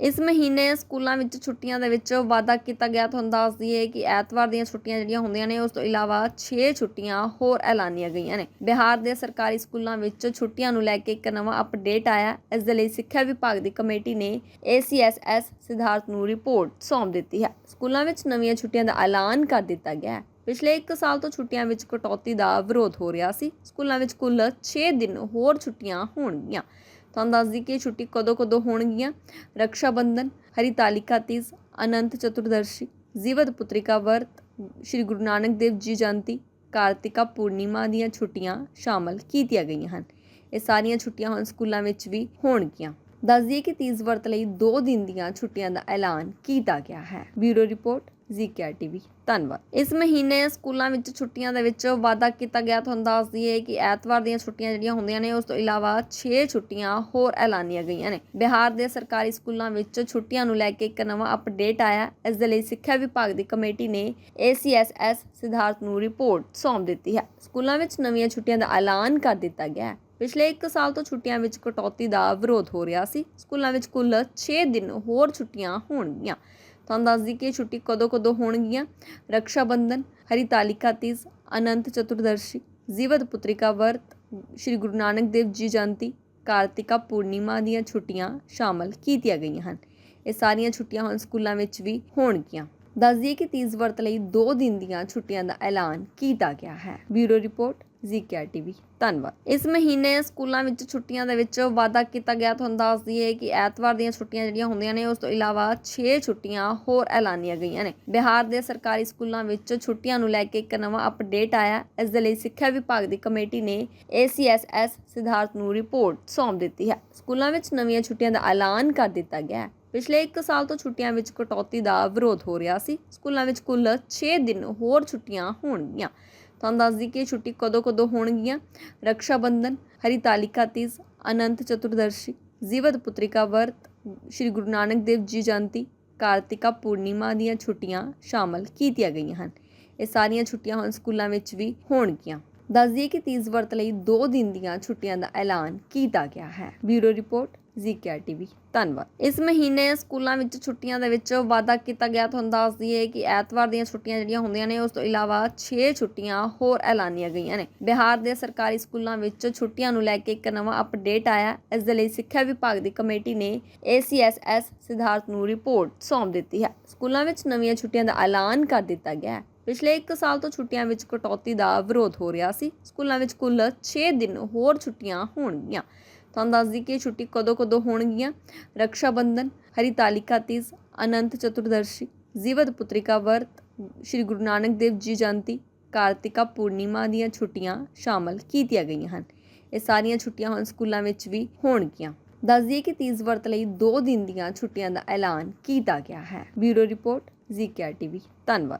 ਇਸ ਮਹੀਨੇ ਸਕੂਲਾਂ ਵਿੱਚ ਛੁੱਟੀਆਂ ਦੇ ਵਿੱਚ ਵਾਅਦਾ ਕੀਤਾ ਗਿਆ। ਤੁਹਾਨੂੰ ਦੱਸ ਦਈਏ ਕਿ ਐਤਵਾਰ ਦੀਆਂ ਛੁੱਟੀਆਂ ਜਿਹੜੀਆਂ ਹੁੰਦੀਆਂ ਨੇ, ਉਸ ਤੋਂ ਇਲਾਵਾ 6 ਛੁੱਟੀਆਂ ਹੋਰ ਐਲਾਨੀਆਂ ਗਈਆਂ ਨੇ। ਬਿਹਾਰ ਦੇ ਸਰਕਾਰੀ ਸਕੂਲਾਂ ਵਿੱਚ ਛੁੱਟੀਆਂ ਨੂੰ ਲੈ ਕੇ ਇੱਕ ਨਵਾਂ ਅਪਡੇਟ ਆਇਆ। ਇਸ ਦੇ ਲਈ ਸਿੱਖਿਆ ਵਿਭਾਗ ਦੀ ਕਮੇਟੀ ਨੇ ACSS ਸਿਧਾਰਥ ਨੂੰ ਰਿਪੋਰਟ ਸੌਂਪ ਦਿੱਤੀ ਹੈ। ਸਕੂਲਾਂ ਵਿੱਚ ਨਵੀਆਂ ਛੁੱਟੀਆਂ ਦਾ ਐਲਾਨ ਕਰ ਦਿੱਤਾ ਗਿਆ ਹੈ। ਪਿਛਲੇ 1 ਸਾਲ ਤੋਂ ਛੁੱਟੀਆਂ ਵਿੱਚ ਕਟੌਤੀ ਦਾ ਵਿਰੋਧ ਹੋ ਰਿਹਾ ਸੀ। ਸਕੂਲਾਂ ਵਿੱਚ ਕੁੱਲ 6 ਦਿਨ ਹੋਰ ਛੁੱਟੀਆਂ ਹੋਣਗੀਆਂ। ਤੁਹਾਨੂੰ ਦੱਸ ਦਈਏ ਕਿ ਇਹ ਛੁੱਟੀ ਕਦੋਂ ਕਦੋਂ ਹੋਣਗੀਆਂ? ਰਕਸ਼ਾ ਬੰਧਨ ਹਰੀ ਤਾਲਿਕਾ ਤੀਜ, ਅਨੰਤ ਚਤੁਰਦਸ਼ੀ, ਜੀਵਤ ਪੁਤ੍ਰਿਕਾ ਵਰਤ, ਸ਼੍ਰੀ ਗੁਰੂ ਨਾਨਕ ਦੇਵ ਜੀ ਜਯੰਤੀ, ਕਾਰਤਿਕਾ ਪੂਰਨਿਮਾ ਦੀਆਂ ਛੁੱਟੀਆਂ ਸ਼ਾਮਲ ਕੀਤੀਆਂ ਗਈਆਂ ਹਨ। ਇਹ ਸਾਰੀਆਂ ਛੁੱਟੀਆਂ ਹੁਣ ਸਕੂਲਾਂ ਵਿੱਚ ਵੀ ਹੋਣਗੀਆਂ। ਦੱਸ ਦਈਏ ਕਿ ਤੀਜ ਵਰਤ ਲਈ 2 ਦਿਨ ਦੀਆਂ ਛੁੱਟੀਆਂ ਦਾ ਐਲਾਨ ਕੀਤਾ ਗਿਆ ਹੈ। Bureau report, ZKR TV. ਧੰਨਵਾਦ। ਇਸ ਮਹੀਨੇ ਸਕੂਲਾਂ ਵਿੱਚ ਛੁੱਟੀਆਂ ਦੇ ਵਿੱਚ ਵਾਅਦਾ ਕੀਤਾ ਗਿਆ। ਤੁਹਾਨੂੰ ਦੱਸ ਦਈਏ ਕਿ ਐਤਵਾਰ ਦੀਆਂ ਛੁੱਟੀਆਂ ਜਿਹੜੀਆਂ ਹੁੰਦੀਆਂ ਨੇ, ਉਸ ਤੋਂ ਇਲਾਵਾ 6 ਛੁੱਟੀਆਂ ਹੋਰ ਐਲਾਨੀਆਂ ਗਈਆਂ ਨੇ। ਬਿਹਾਰ ਦੇ ਸਰਕਾਰੀ ਸਕੂਲਾਂ ਵਿੱਚ ਛੁੱਟੀਆਂ ਨੂੰ ਲੈ ਕੇ ਇੱਕ ਨਵਾਂ ਅਪਡੇਟ ਆਇਆ। ਇਸ ਦੇ ਲਈ ਸਿੱਖਿਆ ਵਿਭਾਗ ਦੀ ਕਮੇਟੀ ਨੇ ACSS ਸਿਧਾਰਥ ਨੂੰ ਰਿਪੋਰਟ ਸੌਂਪ ਦਿੱਤੀ ਹੈ। ਸਕੂਲਾਂ ਵਿੱਚ ਨਵੀਆਂ ਛੁੱਟੀਆਂ ਦਾ ਐਲਾਨ ਕਰ ਦਿੱਤਾ ਗਿਆ ਹੈ। ਪਿਛਲੇ 1 ਸਾਲ ਤੋਂ ਛੁੱਟੀਆਂ ਵਿੱਚ ਕਟੌਤੀ ਦਾ ਵਿਰੋਧ ਹੋ ਰਿਹਾ ਸੀ। ਸਕੂਲਾਂ ਵਿੱਚ ਕੁੱਲ 6 ਦਿਨ ਹੋਰ ਛੁੱਟੀਆਂ ਹੋਣਗੀਆਂ। ਤੁਹਾਨੂੰ ਦੱਸ ਦਈਏ ਕਿ ਇਹ ਛੁੱਟੀ ਕਦੋਂ ਕਦੋਂ ਹੋਣਗੀਆਂ? ਰਕਸ਼ਾ ਬੰਧਨ ਹਰੀਤਾਲਿਕਾ ਤੀਜ, ਅਨੰਤ ਚਤੁਰਦਸ਼ੀ, ਜੀਵਤ ਪੁੱਤਰਿਕਾ ਵਰਤ, ਸ਼੍ਰੀ ਗੁਰੂ ਨਾਨਕ ਦੇਵ ਜੀ ਜਯੰਤੀ, ਕਾਰਤਿਕਾ ਪੂਰਨਿਮਾ ਦੀਆਂ ਛੁੱਟੀਆਂ ਸ਼ਾਮਲ ਕੀਤੀਆਂ ਗਈਆਂ ਹਨ। ਇਹ ਸਾਰੀਆਂ ਛੁੱਟੀਆਂ ਹੁਣ ਸਕੂਲਾਂ ਵਿੱਚ ਵੀ ਹੋਣਗੀਆਂ। ਦੱਸ ਦਈਏ ਕਿ ਤੀਜ ਵਰਤ ਲਈ 2 ਦਿਨ ਦੀਆਂ ਛੁੱਟੀਆਂ ਦਾ ਐਲਾਨ ਕੀਤਾ ਗਿਆ ਹੈ। Bureau report. ਜ਼ੀਕੇਆਰ ਟੀਵੀ ਧੰਨਵਾਦ। ਇਸ ਮਹੀਨੇ ਸਕੂਲਾਂ ਵਿੱਚ ਛੁੱਟੀਆਂ ਦੇ ਵਿੱਚ ਵਾਅਦਾ ਕੀਤਾ ਗਿਆ। ਤੁਹਾਨੂੰ ਦੱਸ ਦਈਏ ਕਿ ਐਤਵਾਰ ਦੀਆਂ ਛੁੱਟੀਆਂ ਜਿਹੜੀਆਂ ਹੁੰਦੀਆਂ ਨੇ, ਉਸ ਤੋਂ ਇਲਾਵਾ 6 ਛੁੱਟੀਆਂ ਹੋਰ ਐਲਾਨੀਆਂ ਗਈਆਂ ਨੇ। ਬਿਹਾਰ ਦੇ ਸਰਕਾਰੀ ਸਕੂਲਾਂ ਵਿੱਚ ਛੁੱਟੀਆਂ ਨੂੰ ਲੈ ਕੇ ਇੱਕ ਨਵਾਂ ਅਪਡੇਟ ਆਇਆ। ਇਸ ਦੇ ਲਈ ਸਿੱਖਿਆ ਵਿਭਾਗ ਦੀ ਕਮੇਟੀ ਨੇ ACSS ਸਿਧਾਰਥ ਨੂੰ ਰਿਪੋਰਟ ਸੌਂਪ ਦਿੱਤੀ ਹੈ। ਸਕੂਲਾਂ ਵਿੱਚ ਨਵੀਆਂ ਛੁੱਟੀਆਂ ਦਾ ਐਲਾਨ ਕਰ ਦਿੱਤਾ ਗਿਆ ਹੈ। ਪਿਛਲੇ 1 ਸਾਲ ਤੋਂ ਛੁੱਟੀਆਂ ਵਿੱਚ ਕਟੌਤੀ ਦਾ ਵਿਰੋਧ ਹੋ ਰਿਹਾ ਸੀ। ਸਕੂਲਾਂ ਵਿੱਚ ਕੁੱਲ 6 ਦਿਨ ਹੋਰ ਛੁੱਟੀਆਂ ਹੋਣਗੀਆਂ। ਤੁਹਾਨੂੰ ਦੱਸ ਦਈਏ ਕਿ ਇਹ ਛੁੱਟੀ ਕਦੋਂ ਕਦੋਂ ਹੋਣਗੀਆਂ? ਰਕਸ਼ਾ ਬੰਧਨ ਹਰੀਤਾਲਿਕਾ ਤੀਜ, ਅਨੰਤ ਚਤੁਰਦਸ਼ੀ, ਜੀਵਤ ਪੁਤ੍ਰਿਕਾ ਵਰਤ, ਸ਼੍ਰੀ ਗੁਰੂ ਨਾਨਕ ਦੇਵ ਜੀ ਜਯੰਤੀ, ਕਾਰਤਿਕਾ ਪੂਰਨਿਮਾ ਦੀਆਂ ਛੁੱਟੀਆਂ ਸ਼ਾਮਲ ਕੀਤੀਆਂ ਗਈਆਂ ਹਨ। ਇਹ ਸਾਰੀਆਂ ਛੁੱਟੀਆਂ ਹੁਣ ਸਕੂਲਾਂ ਵਿੱਚ ਵੀ ਹੋਣਗੀਆਂ। ਦੱਸ ਦਈਏ ਕਿ ਤੀਜ ਵਰਤ ਲਈ 2 ਦਿਨ ਦੀਆਂ ਛੁੱਟੀਆਂ ਦਾ ਐਲਾਨ ਕੀਤਾ ਗਿਆ ਹੈ। Bureau report ZKR TV. ਧੰਨਵਾਦ। ਇਸ ਮਹੀਨੇ ਸਕੂਲਾਂ ਵਿੱਚ ਛੁੱਟੀਆਂ ਦੇ ਵਿੱਚ ਵਾਅਦਾ ਕੀਤਾ ਗਿਆ। ਤੁਹਾਨੂੰ ਦੱਸ ਦਈਏ ਕਿ ਐਤਵਾਰ ਦੀਆਂ ਛੁੱਟੀਆਂ ਜਿਹੜੀਆਂ ਹੁੰਦੀਆਂ ਨੇ, ਉਸ ਤੋਂ ਇਲਾਵਾ 6 ਛੁੱਟੀਆਂ ਹੋਰ ਐਲਾਨੀਆਂ ਗਈਆਂ ਨੇ। ਬਿਹਾਰ ਦੇ ਸਰਕਾਰੀ ਸਕੂਲਾਂ ਵਿੱਚ ਛੁੱਟੀਆਂ ਨੂੰ ਲੈ ਕੇ ਇੱਕ ਨਵਾਂ ਅਪਡੇਟ ਆਇਆ। ਇਸ ਦੇ ਲਈ ਸਿੱਖਿਆ ਵਿਭਾਗ ਦੀ ਕਮੇਟੀ ਨੇ ACSS ਸਿਧਾਰਥ ਨੂੰ ਰਿਪੋਰਟ ਸੌਂਪ ਦਿੱਤੀ ਹੈ। ਸਕੂਲਾਂ ਵਿੱਚ ਨਵੀਆਂ ਛੁੱਟੀਆਂ ਦਾ ਐਲਾਨ ਕਰ ਦਿੱਤਾ ਗਿਆ ਹੈ। ਪਿਛਲੇ 1 ਸਾਲ ਤੋਂ ਛੁੱਟੀਆਂ ਵਿੱਚ ਕਟੌਤੀ ਦਾ ਵਿਰੋਧ ਹੋ ਰਿਹਾ ਸੀ। ਸਕੂਲਾਂ ਵਿੱਚ ਕੁੱਲ 6 ਦਿਨ ਹੋਰ ਛੁੱਟੀਆਂ ਹੋਣਗੀਆਂ। ਤੁਹਾਨੂੰ ਦੱਸ ਦਈਏ ਕਿ ਇਹ ਛੁੱਟੀ ਕਦੋਂ ਕਦੋਂ ਹੋਣਗੀਆਂ? ਰਕਸ਼ਾ ਬੰਧਨ ਹਰੀਤਾਲਿਕਾ ਤੀਜ, ਅਨੰਤ ਚਤੁਰਦਸ਼ੀ, ਜੀਵਤ ਪੁਤ੍ਰਿਕਾ ਵਰਤ, ਸ਼੍ਰੀ ਗੁਰੂ ਨਾਨਕ ਦੇਵ ਜੀ ਜਯੰਤੀ, ਕਾਰਤਿਕਾ ਪੂਰਨਿਮਾ ਦੀਆਂ ਛੁੱਟੀਆਂ ਸ਼ਾਮਲ ਕੀਤੀਆਂ ਗਈਆਂ ਹਨ। ਇਹ ਸਾਰੀਆਂ ਛੁੱਟੀਆਂ ਹੁਣ ਸਕੂਲਾਂ ਵਿੱਚ ਵੀ ਹੋਣਗੀਆਂ। ਦੱਸ ਦਈਏ ਕਿ ਤੀਜ ਵਰਤ ਲਈ 2 ਦਿਨ ਦੀਆਂ ਛੁੱਟੀਆਂ ਦਾ ਐਲਾਨ ਕੀਤਾ ਗਿਆ ਹੈ। ਬਿਊਰੋ ਰਿਪੋਰਟ ਜ਼ੀਕੇਆਰ ਟੀਵੀ ਧੰਨਵਾਦ।